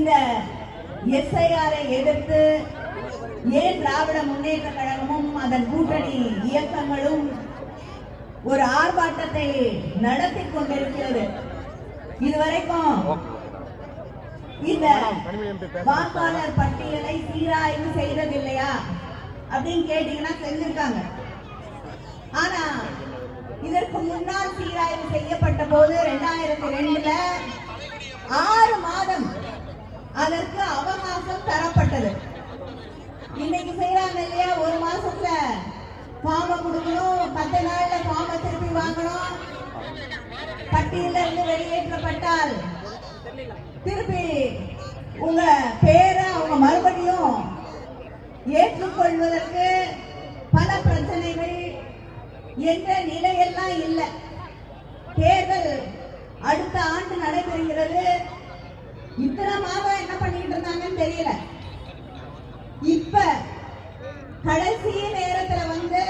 இந்த எஸ்ஐஆரை எதிர்த்து ஏன் திராவிட முன்னேற்ற கழகமும் அதன் கூட்டணி இயக்கங்களும் ஒரு ஆர்ப்பாட்டத்தை நடத்தி கொண்டிருக்கிறது. இதுவரைக்கும் இந்த வாக்காளர் பட்டியலை சீராய்வு செய்தது இல்லையா அப்படின்னு கேட்டீங்கன்னா செஞ்சிருக்காங்க. ஆனா இதற்கு முன்னால் சீராய்வு செய்யப்பட்ட போது ரெண்டாயிரத்தி ரெண்டுல ஆறு மாதம் அதற்கு அவகாசம் தரப்பட்டது. இன்னைக்கு செய்யறாங்க இல்லையா? ஒரு மாசத்துல ஃபார்ம கொடுக்கணும். பத்து நாள்ல ஃபார்ம திருப்பி வாங்கணும். பட்டியல இருந்து வெளியேற்றப்பட்டால் திருப்பி உங்க பேரை அவங்க மறுபடியும் ஏற்றுக்கொள்வதற்கு பல பிரச்சனைகள் என்ற நிலையெல்லாம் இல்லை. தேர்தல் அடுத்த ஆண்டு நடைபெறுகிறது. இத்தனை மாதம் என்ன பண்ணிட்டு இருந்தாங்கன்னு தெரியல. இப்ப கடைசி நேரத்துல வந்து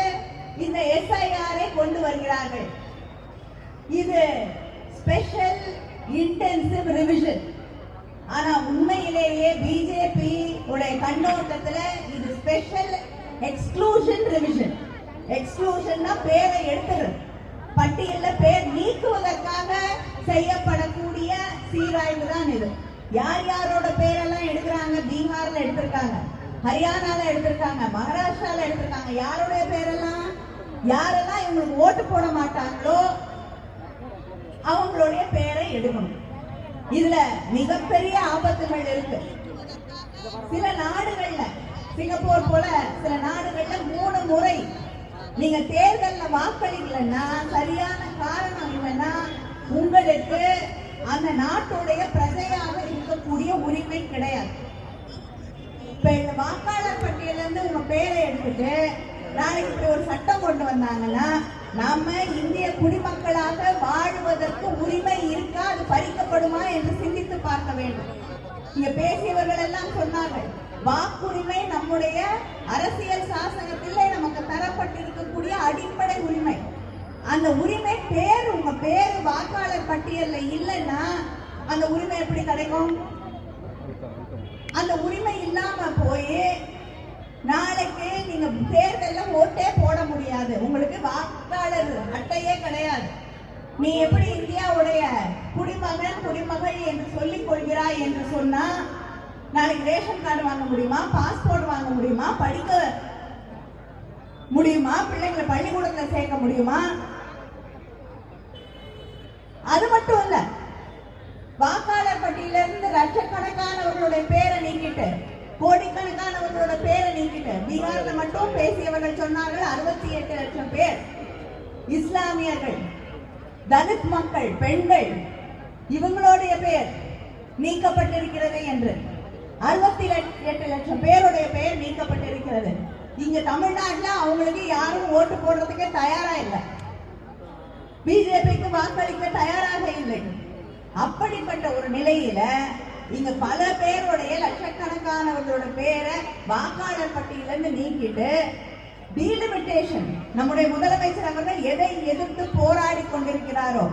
இந்த எஸ்ஐஆரை கொண்டு வருகிறார்கள். இது ஸ்பெஷல் இன்டென்சிவ் ரிவிஷன் ஆனா உண்மையிலேயே பிஜேபி உடைய கண்ணோட்டத்துல இது ஸ்பெஷல் எக்ஸ்க்ளூஷன் ரிவிஷன் எக்ஸ்க்ளூஷன்னா பேரை எடுத்துறது பட்டியல்ல பேர் நீக்குவதற்காக செய்யப்படக்கூடிய சீராய்வு தான் இது. யார் யாரோட பேரெல்லாம் எடுக்கிறாங்க? பீகார்ல எடுத்திருக்காங்க. ஹரியானால எடுத்திருக்காங்க. மகாராஷ்டிரால எடுத்திருக்காங்க. யாருடைய பேரெல்லாம்? யாரெல்லாம் இவங்களுக்கு ஓட்டு போட மாட்டாங்களோ அவங்களுடைய பேரை எடுக்கணும். இதுல மிகப்பெரிய ஆபத்துகள் இருக்கு. சில நாடுகள்ல சிங்கப்பூர் போல சில நாடுகள்ல மூணு முறை நீங்க தேர்தல்ல வாக்களிக்கலன்னா சரியான காரணம் இல்லைன்னா உங்களுக்கு அந்த நாட்டுடைய பிரஜையாக இருக்கக்கூடிய உரிமை கிடையாது. இப்ப இந்த வாக்காளர் பட்டியல இருந்து உங்க பேரை எடுத்துட்டு நாளைக்கு இப்படி ஒரு சட்டம் கொண்டு வந்தாங்கன்னா நாம இந்திய குடிமக்களாக வாழ்வதற்கு உரிமை இருக்கா? அது பறிக்கப்படுமா என்று சிந்தித்து பார்க்க வேண்டும். இங்க பேசியவர்கள் எல்லாம் சொன்னார்கள் வாக்குரிமை நம்முடைய அரசியல் சாசனத்திலே நமக்கு தரப்பட்டிருக்கக்கூடிய அடிப்படை உரிமை. அந்த உரிமை பேர் உங்க பேர் வாக்காளர் பட்டியல்ல இல்லைன்னா அந்த உரிமை எப்படி கிடைக்கும்? அந்த உரிமை இல்லாம போய் நாளைக்கு நீங்க தேர்தல்ல ஓட்டே போட முடியாது. உங்களுக்கு வாக்காளர் அட்டையே கிடையாது. நீ எப்படி இந்தியாவுடைய குடிமகன் குடிமகள் என்று சொல்லிக் கொள்கிறாய் என்று சொன்னா நாளைக்கு ரேஷன் கார்டு வாங்க முடியுமா? பாஸ்போர்ட் வாங்க முடியுமா? படிக்க முடியுமா? பிள்ளைங்களை பள்ளிக்கூடத்துல சேர்க்க முடியுமா? அது மட்டும் இல்ல வாக்காளர் பட்டியல இருந்து லட்சக்கணக்கானவர்களுடைய பேரை நீக்கிட்டு கோடிக்கணக்கானவர்களோட பேரை நீக்கிட்டு பீகார்ல மட்டும் பேசியவர்கள் சொன்னார்கள் அறுபத்தி எட்டு லட்சம் பேர். இஸ்லாமியர்கள் தலித் மக்கள் பெண்கள் இவங்களுடைய பேர் நீக்கப்பட்டிருக்கிறது என்று. அறுபத்தி எட்டு லட்சம் பேருடைய பெயர் நீக்கப்பட்டிருக்கிறது இங்க தமிழ்நாட்டில் அவங்களுக்கு யாரும் ஓட்டு போடுறதுக்கே தயாரா இல்லை. பிஜேபிக்கு வாக்களிக்க தயாராக இல்லை. அப்படிப்பட்ட ஒரு நிலையில இங்க பல பேருடைய லட்சக்கணக்கானவர்களோட பேரை வாக்காளர் பட்டியலிருந்து நீக்கிட்டு டீலிமிட்டேஷன் நம்முடைய முதலமைச்சர் அவர்கள் எதை எதிர்த்து போராடி கொண்டிருக்கிறாரோ.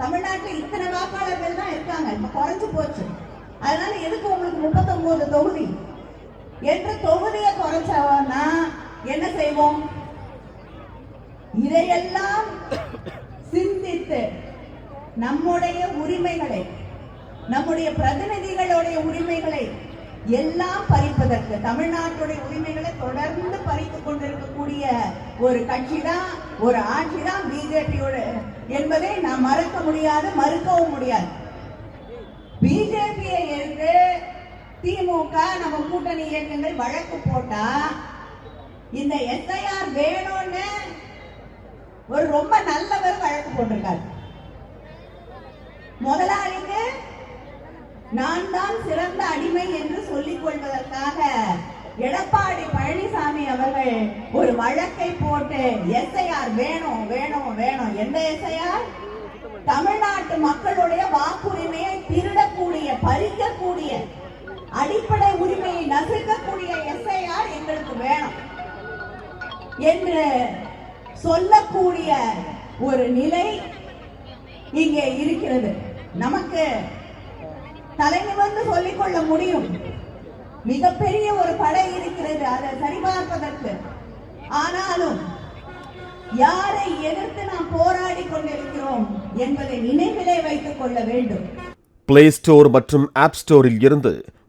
தமிழ்நாட்டில் இத்தனை வாக்காளர்கள் தான் இருக்காங்க. இப்ப குறைஞ்சு போச்சு. அதனால எதுக்கு உங்களுக்கு முப்பத்தொன்பது தொகுதி? என்று தொகுதியை குறைச்சவனா என்ன செய்வோம்? இதையெல்லாம் சிந்தித்து நம்முடைய உரிமைகளை நம்முடைய பிரதிநிதிகளுடைய உரிமைகளை எல்லாம் பறிப்பதற்கு தமிழ்நாட்டுடைய உரிமைகளை தொடர்ந்து பறித்து கொண்டிருக்கக்கூடிய ஒரு கட்சி தான் ஒரு ஆட்சி தான் பிஜேபியோட என்பதை நாம் மறக்க முடியாது மறுக்கவும் முடியாது. பிஜேபியை எதிர்த்து திமுக நம்ம கூட்டணி இயக்கங்கள் வழக்கு போட்டா இந்த எஸ்ஐஆர் வேணும்னு ஒரு ரொம்ப நல்லவர் வழக்கு போட்டிருக்காரு. முதலாளிக்கு நான் தான் சிறந்த அடிமை என்று சொல்லிக் கொள்வதற்காக எடப்பாடி பழனிசாமி அவர்கள் ஒரு வழக்கை போட்டு எஸ்ஐஆர் வேணும் வேணும் வேணும். எந்த எஸ்ஐஆர்? தமிழ்நாட்டு மக்களுடைய வாக்குரிமையை திருடக்கூடிய பறிக்கக்கூடிய அடிப்படை உரிமையை நசுக்கக்கூடிய எஸ்ஐஆர் எங்களுக்கு வேணும் என்று சொல்லக்கூடிய ஒரு நிலை இங்கே இருக்கிறது. நமக்கு தலை சொல்லிக்கொள்ள சொல்லிக் கொள்ள முடியும். மிகப்பெரிய ஒரு படை இருக்கிறது. அதை சரிபார்ப்பதற்கு. ஆனாலும் யாரை எதிர்த்து நாம் போராடி கொண்டிருக்கிறோம் என்பதை நினைவிலே வைத்துக் கொள்ள வேண்டும். பிளே ஸ்டோர் மற்றும் ஆப் ஸ்டோரில் இருந்து